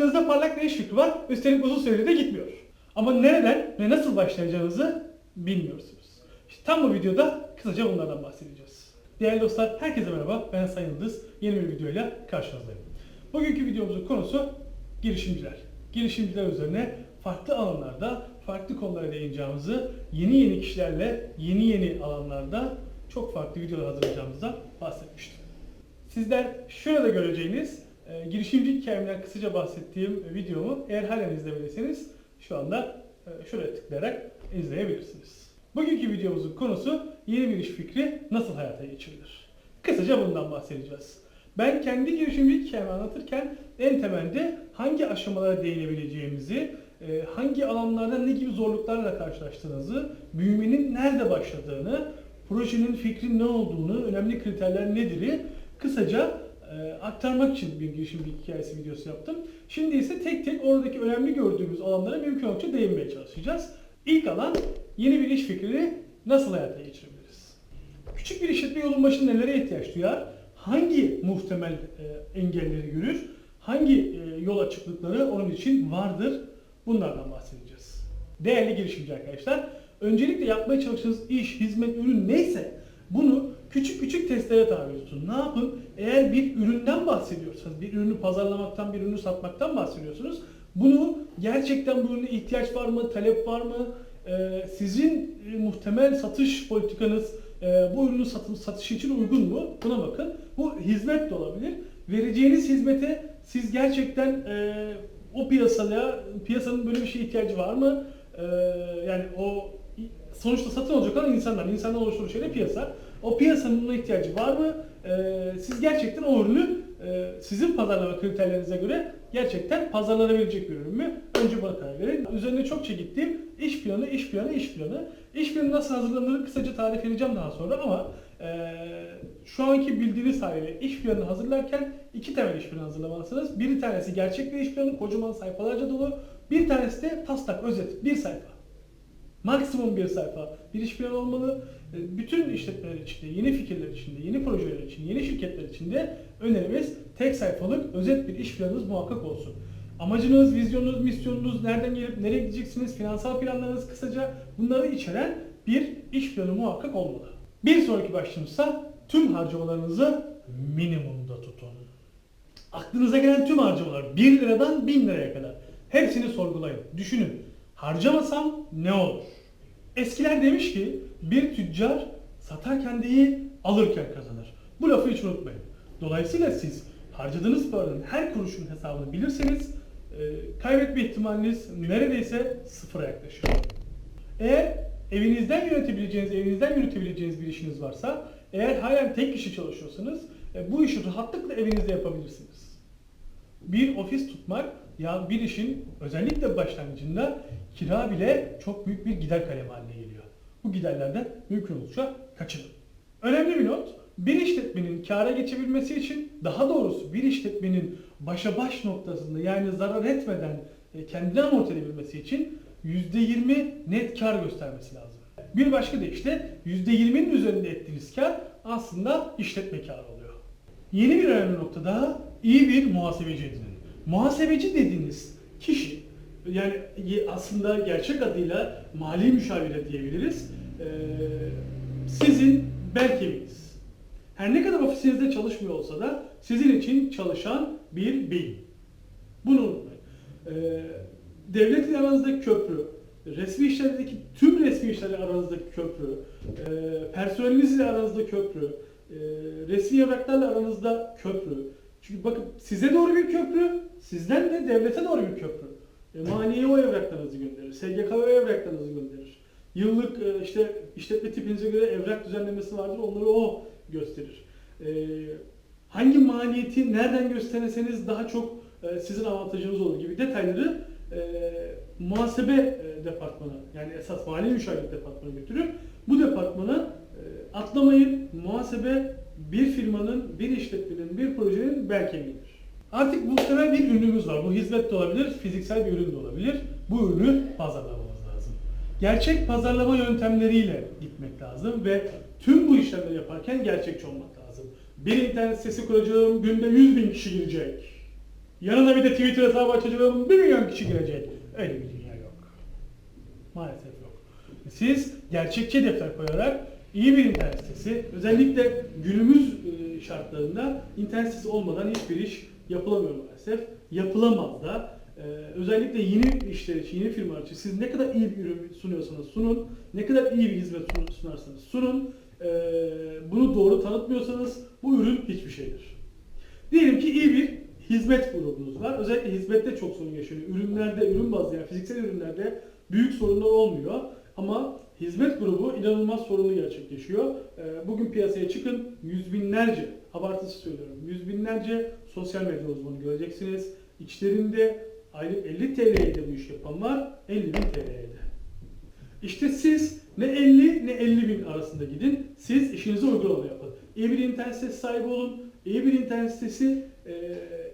Aklınızda parlak bir iş fikri var. Üstelik uzun süreli de gitmiyor. Ama nereden ve nasıl başlayacağınızı bilmiyorsunuz. İşte tam bu videoda kısaca bunlardan bahsedeceğiz. Değerli dostlar, herkese merhaba. Ben Sayın Yıldız. Yeni bir videoyla karşınızdayım. Bugünkü videomuzun konusu girişimciler. Girişimciler üzerine farklı alanlarda, farklı konulara değineceğimizi, yeni yeni kişilerle, yeni yeni alanlarda çok farklı videolar hazırlayacağımızdan bahsetmiştim. Sizler şurada göreceğiniz e, girişimci hikayemden kısaca bahsettiğim videomu eğer halen izlemediyseniz şu anda e, şuraya tıklayarak izleyebilirsiniz. Bugünkü videomuzun konusu yeni bir iş fikri nasıl hayata geçirilir? Kısaca bundan bahsedeceğiz. Ben kendi girişimci hikayemi anlatırken en temelde hangi aşamalara değinebileceğimizi, e, hangi alanlarda ne gibi zorluklarla karşılaştığınızı, büyümenin nerede başladığını, projenin fikrin ne olduğunu, önemli kriterler nedir'i kısaca e, aktarmak için bir girişimci hikayesi videosu yaptım. Şimdi ise tek tek oradaki önemli gördüğümüz alanlara mümkün oldukça değinmeye çalışacağız. İlk alan yeni bir iş fikrini nasıl hayata geçirebiliriz? Küçük bir işletme yolun başında nelere ihtiyaç duyar? Hangi muhtemel e, engelleri görür? Hangi e, yol açıklıkları onun için vardır? Bunlardan bahsedeceğiz. Değerli girişimci arkadaşlar, öncelikle yapmaya çalıştığınız iş, hizmet, ürün neyse bunu küçük küçük testlere tabi tutun. Ne yapın? Eğer bir üründen bahsediyorsanız, bir ürünü pazarlamaktan, bir ürünü satmaktan bahsediyorsunuz. Bunu gerçekten bu ürüne ihtiyaç var mı, talep var mı? Ee, sizin e, muhtemel satış politikanız e, bu ürünün satım, satışı için uygun mu? Buna bakın. Bu hizmet de olabilir. Vereceğiniz hizmete siz gerçekten e, o piyasaya, piyasanın böyle bir şeye ihtiyacı var mı? E, yani o sonuçta satın olacak olan insanlar, insanlar oluşturduğu şey piyasa. O piyasanın buna ihtiyacı var mı? Ee, siz gerçekten o ürünü e, sizin pazarlama kriterlerinize göre gerçekten pazarlanabilecek bir ürün mü? Önce buna karar verin. Üzerine çokça gittiğim iş planı, iş planı, iş planı. İş planı nasıl hazırlanır kısaca tarif edeceğim daha sonra ama e, şu anki bildiğiniz haliyle iş planını hazırlarken iki temel iş planı hazırlamalısınız. Bir tanesi gerçek bir iş planı, kocaman sayfalarca dolu. Bir tanesi de taslak, özet, bir sayfa. Maksimum bir sayfa bir iş planı olmalı. E, Bütün işletmeler içinde, yeni fikirler içinde, yeni projeler için, yeni şirketler için de önerimiz tek sayfalık özet bir iş planınız muhakkak olsun. Amacınız, vizyonunuz, misyonunuz, nereden gelip nereye gideceksiniz, finansal planlarınız kısaca bunları içeren bir iş planı muhakkak olmalı. Bir sonraki başlığımızsa tüm harcamalarınızı minimumda tutun. Aklınıza gelen tüm harcamalar 1 liradan 1000 liraya kadar hepsini sorgulayın, düşünün. Harcamasam ne olur? Eskiler demiş ki bir tüccar satarken değil alırken kazanır. Bu lafı hiç unutmayın. Dolayısıyla siz harcadığınız paranın her kuruşun hesabını bilirseniz e, kaybetme ihtimaliniz neredeyse sıfıra yaklaşır. Eğer evinizden yönetebileceğiniz, evinizden yürütebileceğiniz bir işiniz varsa, eğer halen tek kişi çalışıyorsanız e, bu işi rahatlıkla evinizde yapabilirsiniz. Bir ofis tutmak ya bir işin özellikle başlangıcında kira bile çok büyük bir gider kalemi haline geliyor. Bu giderlerden mümkün olursa kaçının. Önemli bir not, bir işletmenin kâra geçebilmesi için daha doğrusu bir işletmenin başa baş noktasında yani zarar etmeden e, kendini amorti edebilmesi için %20 net kar göstermesi lazım. Bir başka deyişle %20'nin üzerinde ettiğiniz kar aslında işletme karı oluyor. Yeni bir önemli nokta daha iyi bir muhasebeci edinin. Muhasebeci dediğiniz kişi yani aslında gerçek adıyla mali müşavire diyebiliriz. Ee, sizin bel. Her ne kadar ofisinizde çalışmıyor olsa da sizin için çalışan bir beyin. Bunu unutmayın. Ee, devlet ile aranızdaki köprü, resmi işlerdeki tüm resmi işlerle aranızdaki köprü, e, personelinizle aranızda köprü, e, resmi evraklarla aranızda köprü. Çünkü bakın size doğru bir köprü, sizden de devlete doğru bir köprü. E, maliye o evraklarınızı gönderir, SGK o evraklarınızı gönderir. Yıllık e, işte işletme tipinize göre evrak düzenlemesi vardır, onları o gösterir. E, hangi maliyeti nereden gösterirseniz daha çok e, sizin avantajınız olur gibi detayları e, muhasebe e, departmanı yani esas mali müşavirlik departmanı götürür. Bu departmana e, atlamayın. Muhasebe bir firmanın, bir işletmenin, bir projenin bel kemiğidir. Artık muhtemel bir ürünümüz var. Bu hizmet de olabilir, fiziksel bir ürün de olabilir. Bu ürünü pazarlamamız lazım. Gerçek pazarlama yöntemleriyle gitmek lazım ve tüm bu işlemleri yaparken gerçekçi olmak lazım. Bir internet sitesi kuracağım, günde 100 bin kişi girecek. Yanına bir de Twitter hesabı açacağım. 1 milyon kişi girecek. Öyle bir dünya yok. Maalesef yok. Siz gerçekçi hedefler koyarak iyi bir internet sitesi, özellikle günümüz e, şartlarında internet sitesi olmadan hiçbir iş yapılamıyor maalesef. Yapılamaz da. Ee, özellikle yeni işler için, yeni firmalar için siz ne kadar iyi bir ürün sunuyorsanız sunun, ne kadar iyi bir hizmet sun- sunarsanız sunun, ee, bunu doğru tanıtmıyorsanız bu ürün hiçbir şeydir. Diyelim ki iyi bir hizmet grubunuz var. Özellikle hizmette çok sorun yaşanıyor. Ürünlerde, ürün bazlı yani fiziksel ürünlerde büyük sorunlar olmuyor. Ama hizmet grubu inanılmaz sorunlu gerçekleşiyor. Ee, Bugün piyasaya çıkın yüz binlerce, abartısı söylüyorum, yüz binlerce sosyal medya uzmanı göreceksiniz. İçlerinde aylık 50 TL'ye de bu iş yapan var, 50 bin TL'ye de. İşte siz ne 50 ne 50 bin arasında gidin. Siz işinizi uygun yapın. İyi bir internet sitesi sahibi olun. İyi bir internet sitesi e,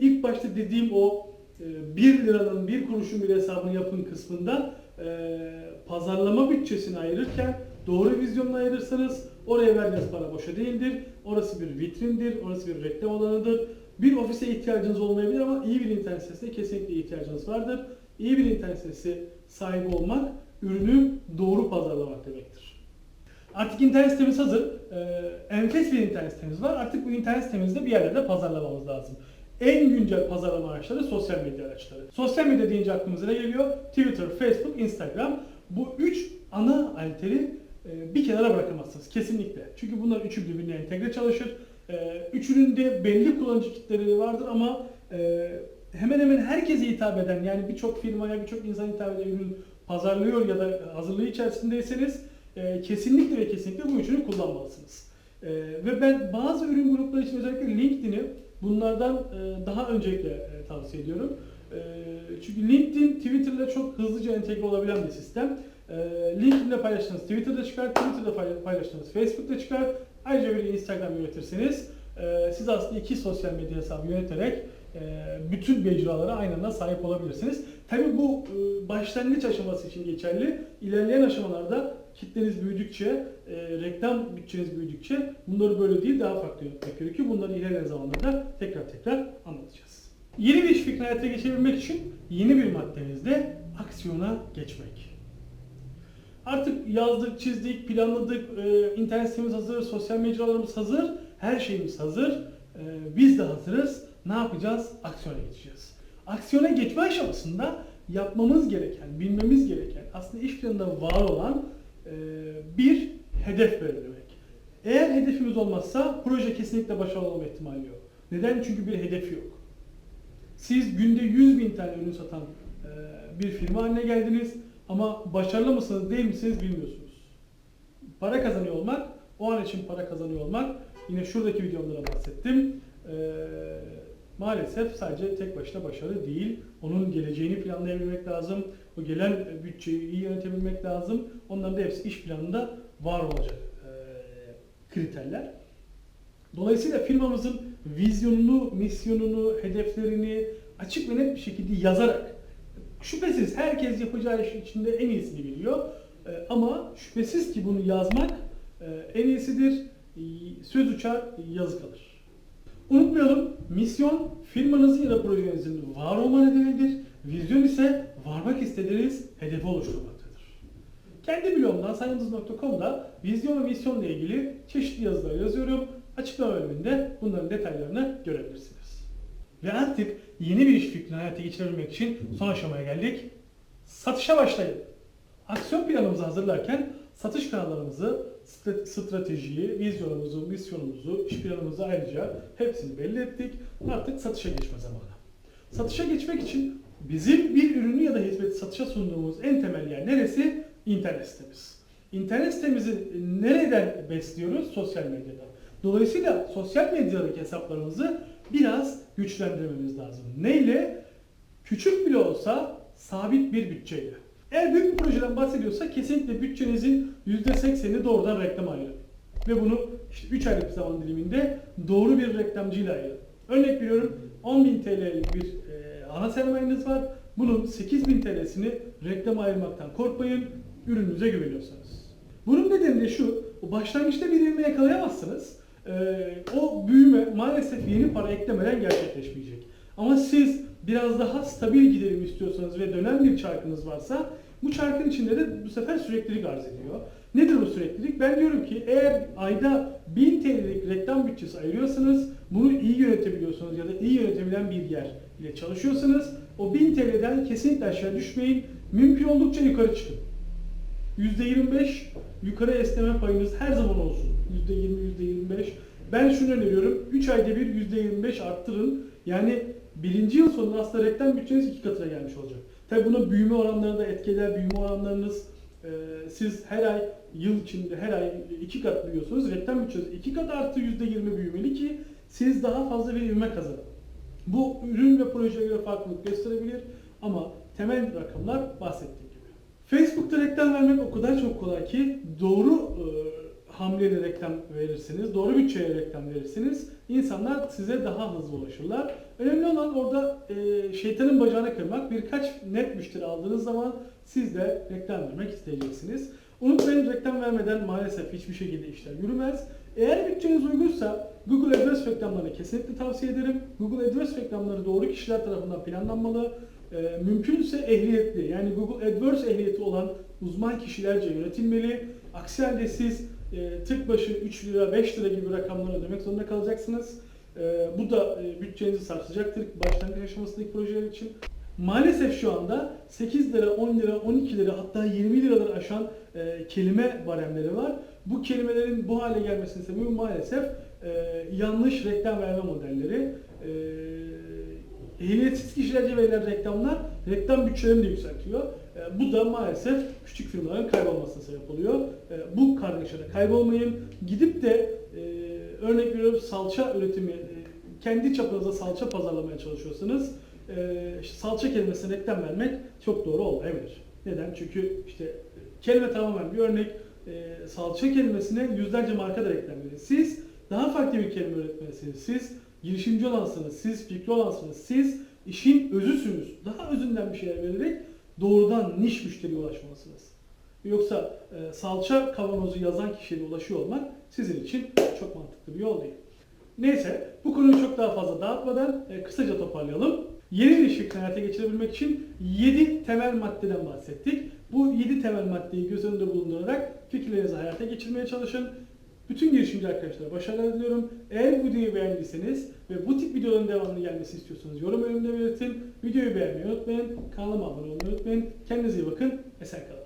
ilk başta dediğim o e, 1 liranın 1 kuruşun bir hesabını yapın kısmından e, pazarlama bütçesini ayırırken doğru vizyonla ayırırsanız oraya verdiğiniz para boşa değildir. Orası bir vitrindir, orası bir reklam alanıdır. Bir ofise ihtiyacınız olmayabilir ama iyi bir internet sitesine kesinlikle ihtiyacınız vardır. İyi bir internet sitesi sahibi olmak ürünü doğru pazarlamak demektir. Artık internet sitemiz hazır. Ee, enfes bir internet sitemiz var. Artık bu internet sitemizde bir yerlerde pazarlamamız lazım. En güncel pazarlama araçları sosyal medya araçları. Sosyal medya deyince aklımıza ne geliyor? Twitter, Facebook, Instagram. Bu üç ana alteri e, bir kenara bırakamazsınız kesinlikle. Çünkü bunlar üçü birbirine entegre çalışır. E, Üçünün de belli kullanıcı kitleleri vardır ama e, hemen hemen herkese hitap eden yani birçok firmaya birçok insan hitap eden ürün pazarlıyor ya da hazırlığı içerisindeyseniz kesinlikle ve kesinlikle bu üçünü kullanmalısınız. Ve ben bazı ürün grupları için özellikle LinkedIn'i bunlardan e, daha öncelikle e, tavsiye ediyorum. E, çünkü LinkedIn Twitter'la çok hızlıca entegre olabilen bir sistem. LinkedIn'de paylaştığınız Twitter'da çıkar, Twitter'da pay- paylaştığınız Facebook'ta çıkar. Ayrıca bir Instagram yönetirseniz e, siz aslında iki sosyal medya hesabı yöneterek bütün mecralara aynı anda sahip olabilirsiniz. Tabi bu başlangıç aşaması için geçerli. İlerleyen aşamalarda kitleniz büyüdükçe, e, reklam bütçeniz büyüdükçe bunları böyle değil daha farklı yönetmek gerekiyor. Bunları ilerleyen zamanlarda tekrar tekrar anlatacağız. Yeni bir iş fikrini hayata geçirebilmek için yeni bir maddemizde aksiyona geçmek. Artık yazdık, çizdik, planladık, e, internet sitemiz hazır, sosyal mecralarımız hazır, her şeyimiz hazır. E, biz de hazırız. Ne yapacağız? Aksiyona geçeceğiz. Aksiyona geçme aşamasında yapmamız gereken, bilmemiz gereken, aslında iş planında var olan bir hedef belirlemek. Eğer hedefimiz olmazsa proje kesinlikle başarılı olma ihtimali yok. Neden? Çünkü bir hedefi yok. Siz günde 100 bin tane ürün satan e, bir firma haline geldiniz ama başarılı mısınız değil misiniz bilmiyorsunuz. Para kazanıyor olmak, o an için para kazanıyor olmak, yine şuradaki videomda da bahsettim. E, maalesef sadece tek başına başarı değil, onun geleceğini planlayabilmek lazım, o gelen e, bütçeyi iyi yönetebilmek lazım. Onların da hepsi iş planında var olacak e, kriterler. Dolayısıyla firmamızın vizyonunu, misyonunu, hedeflerini açık ve net bir şekilde yazarak şüphesiz herkes yapacağı iş içinde en iyisini biliyor. Ee, ama şüphesiz ki bunu yazmak e, en iyisidir. Söz uçar, yazı kalır. Unutmayalım, misyon firmanızın ya da projenizin var olma nedenidir. Vizyon ise varmak istediğiniz hedefi oluşturmaktadır. Kendi blogumdan sayandız.com'da vizyon ve misyonla ilgili çeşitli yazılar yazıyorum. Açıklama bölümünde bunların detaylarını görebilirsiniz. Ve artık yeni bir iş fikrini hayata geçirebilmek için son aşamaya geldik. Satışa başlayın. Aksiyon planımızı hazırlarken satış kanallarımızı, stratejiyi, vizyonumuzu, misyonumuzu, iş planımızı ayrıca hepsini belli ettik. Artık satışa geçme zamanı. Satışa geçmek için bizim bir ürünü ya da hizmeti satışa sunduğumuz en temel yer neresi? İnternet sitemiz. İnternet sitemizi nereden besliyoruz? Sosyal medyadan. Dolayısıyla sosyal medyadaki hesaplarımızı biraz güçlendirmemiz lazım. Neyle? Küçük bile olsa sabit bir bütçeyle. Eğer büyük bir projeden bahsediyorsak kesinlikle bütçenizin %80'ini doğrudan reklam ayırın. Ve bunu işte 3 aylık bir zaman diliminde doğru bir reklamcıyla ayırın. Örnek veriyorum 10.000 TL'lik bir e, ana sermayeniz var. Bunun 8.000 TL'sini reklam ayırmaktan korkmayın. Ürününüze güveniyorsanız. Bunun nedeni de şu, başlangıçta bir ivme yakalayamazsınız. Ee, o büyüme maalesef yeni para eklemeden gerçekleşmeyecek. Ama siz biraz daha stabil giderim istiyorsanız ve dönen bir çarkınız varsa bu çarkın içinde de bu sefer süreklilik arz ediyor. Nedir bu süreklilik? Ben diyorum ki eğer ayda 1000 TL'lik reklam bütçesi ayırıyorsanız bunu iyi yönetebiliyorsunuz ya da iyi yönetebilen bir yer ile çalışıyorsanız o 1000 TL'den kesinlikle aşağı düşmeyin. Mümkün oldukça yukarı çıkın. %25 yukarı esneme payınız her zaman olsun. %20, %25. Ben şunu öneriyorum. 3 ayda bir %25 arttırın. Yani birinci yıl sonunda aslında reklam bütçeniz iki katına gelmiş olacak. Tabi buna büyüme oranları da etkiler. Büyüme oranlarınız e, siz her ay yıl içinde her ay iki kat büyüyorsunuz. Reklam bütçeniz iki kat artı %20 büyümeli ki siz daha fazla bir ivme kazanın. Bu ürün ve projeye göre farklılık gösterebilir ama temel rakamlar bahsettiğim gibi. Facebook'ta reklam vermek o kadar çok kolay ki doğru e, hamleyle reklam verirsiniz, doğru bütçeye reklam verirsiniz. insanlar size daha hızlı ulaşırlar. Önemli olan orada e, şeytanın bacağına kırmak. Birkaç net müşteri aldığınız zaman siz de reklam vermek isteyeceksiniz. Unutmayın reklam vermeden maalesef hiçbir şekilde işler yürümez. Eğer bütçeniz uygunsa Google AdWords reklamlarını kesinlikle tavsiye ederim. Google AdWords reklamları doğru kişiler tarafından planlanmalı. Ee, mümkünse ehliyetli yani Google AdWords ehliyeti olan uzman kişilerce yönetilmeli. Aksi halde siz e, tık başı 3 lira 5 lira gibi rakamları ödemek zorunda kalacaksınız. Ee, bu da e, bütçenizi sarsacaktır başlangıç aşamasındaki projeler için. Maalesef şu anda 8 lira, 10 lira, 12 lira hatta 20 liraları aşan e, kelime baremleri var. Bu kelimelerin bu hale gelmesinin sebebi maalesef e, yanlış reklam verme modelleri. E, ehliyetsiz kişilerce verilen reklamlar reklam bütçelerini de yükseltiyor. E, bu da maalesef küçük firmaların kaybolmasına sebep oluyor. E, bu kargaşada kaybolmayın. Gidip de e, örnek veriyorum salça üretimi, kendi çapınızda salça pazarlamaya çalışıyorsanız salça kelimesine reklam vermek çok doğru olmayabilir. Neden? Çünkü işte kelime tamamen bir örnek. Salça kelimesine yüzlerce marka da reklam. Siz daha farklı bir kelime üretmelisiniz. Siz girişimci olansınız, siz fikri olansınız, siz işin özüsünüz. Daha özünden bir şeyler vererek doğrudan niş müşteriye ulaşmalısınız. Yoksa e, salça kavanozu yazan kişiye ulaşıyor olmak sizin için çok mantıklı bir yol değil. Neyse bu konuyu çok daha fazla dağıtmadan e, kısaca toparlayalım. Yeni bir iş fikrini hayata geçirebilmek için 7 temel maddeden bahsettik. Bu 7 temel maddeyi göz önünde bulundurarak fikirlerinizi hayata geçirmeye çalışın. Bütün girişimci arkadaşlara başarılar diliyorum. Eğer videoyu beğendiyseniz ve bu tip videoların devamlı gelmesini istiyorsanız yorum bölümünde belirtin. Videoyu beğenmeyi unutmayın. Kanalıma abone olmayı unutmayın. Kendinize iyi bakın. Esen kalın.